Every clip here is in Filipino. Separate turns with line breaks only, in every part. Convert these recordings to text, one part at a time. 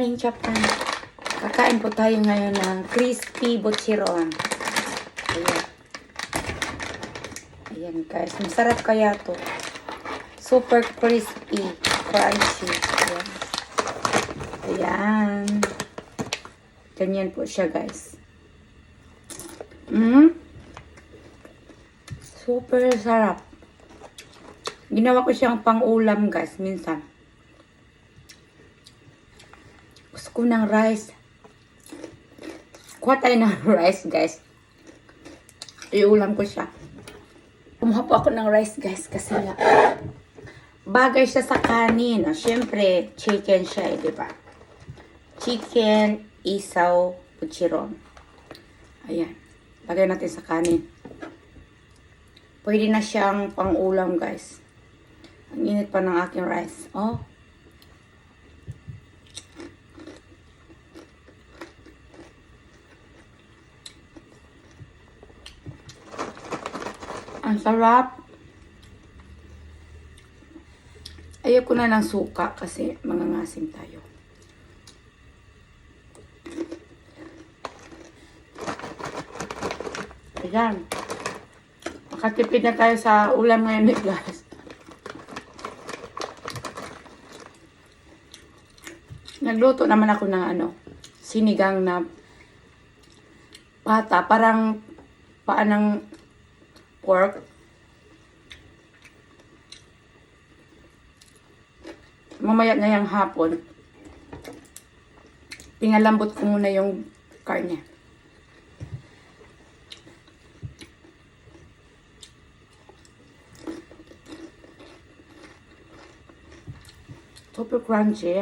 Morning Japan. Kakain po tayo ngayon ng crispy buchiron. Ayan. Ayan guys. Masarap kaya to. Super crispy. Crunchy. Ayan. Ayan. Ganyan po siya guys. Mm. Super sarap. Ginawa ko siyang pang-ulam guys minsan. Gusto ko ng rice. Kuha tayo ng rice, guys. Iulam ko siya. Kumuha po ako ng rice, guys, kasi nga, bagay siya sa kanin. Ah, Siyempre, chicken siya, eh, di ba? Chicken, isaw, puchiron. Ayan. Lagay natin sa kanin. Pwede na siyang pang-ulam, guys. Ang init pa ng aking rice. Oh. Ang sarap. Ayoko na ng suka kasi mangangasim tayo. Ayan. Makatipid na tayo sa ulam ngayon ni guys. Nagluto naman ako ng ano, sinigang na pata. Parang paa ng pork. Mamaya ngayang hapon, pinalambot ko muna yung karne. Super crunchy.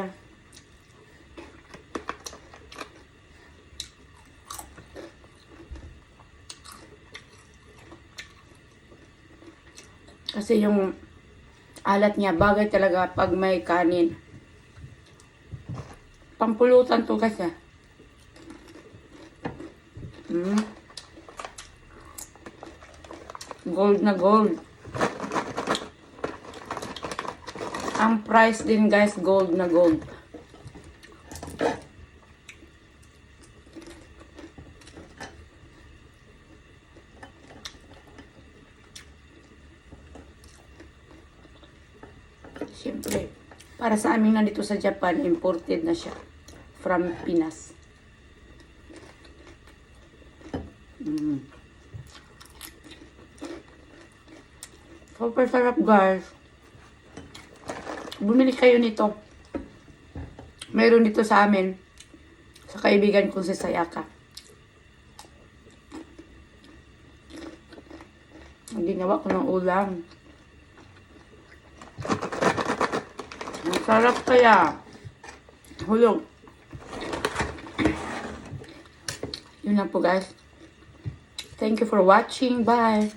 Kasi yung alat niya, bagay talaga pag may kanin. Pampulutan to kasi. Mm. Gold na gold. Ang price din guys, gold na gold. Siyempre, para sa amin nandito sa Japan, imported na siya from Pinas. Mm. Super sarap guys. Bumili kayo nito. Meron dito sa amin. Sa kaibigan ko si Sayaka. Ang ginawa ko ng ulam. Ang sarap kaya. Hulog. Yun lang po guys. Thank you for watching. Bye.